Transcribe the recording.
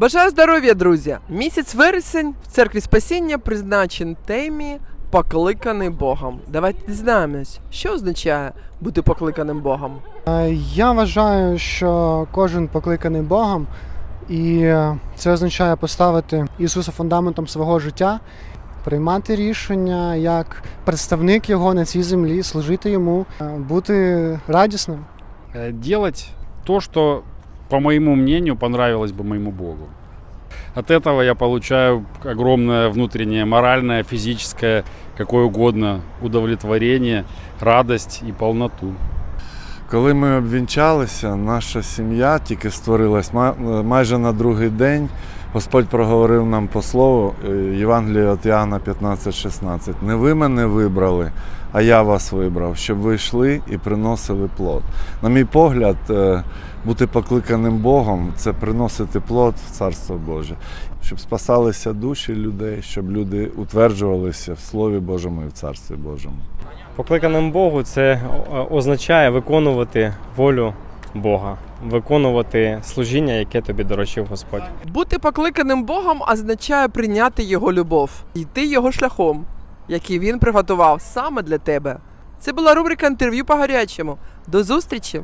Бажаю здоров'я, друзі! Місяць вересень в церкві спасіння призначен темі покликаний Богом. Давайте дізнаємось, що означає бути покликаним Богом. Е, Я вважаю, що кожен покликаний Богом, і е, це означає поставити Ісуса фундаментом свого життя, приймати рішення як представник Його на цій землі, служити йому, е, бути радісним. Э, делать то, что, по моему мнению, понравилось бы моему Богу. От этого я получаю огромное внутреннее моральное, физическое, какое угодно удовлетворение, радость и полноту. Коли ми обвінчалися, наша сім'я тільки створилась майже на другий день. Господь проговорив нам по слову е, Євангелія від Іоанна 15:16. Не ви мене вибрали, а я вас вибрав, щоб ви йшли і приносили плод. На мій погляд, е, бути покликаним Богом це приносити плод в Царство Боже, щоб спасалися душі людей, щоб люди утверджувалися в Слові Божому і в Царстві Божому. Покликаним Богу це е, означає виконувати волю Бога, виконувати служіння, яке тобі доручив Господь. Бути покликаним Богом означає прийняти Його любов, йти Його шляхом, який він приготував саме для тебе. Це була рубрика інтерв'ю по гарячому. До зустрічі!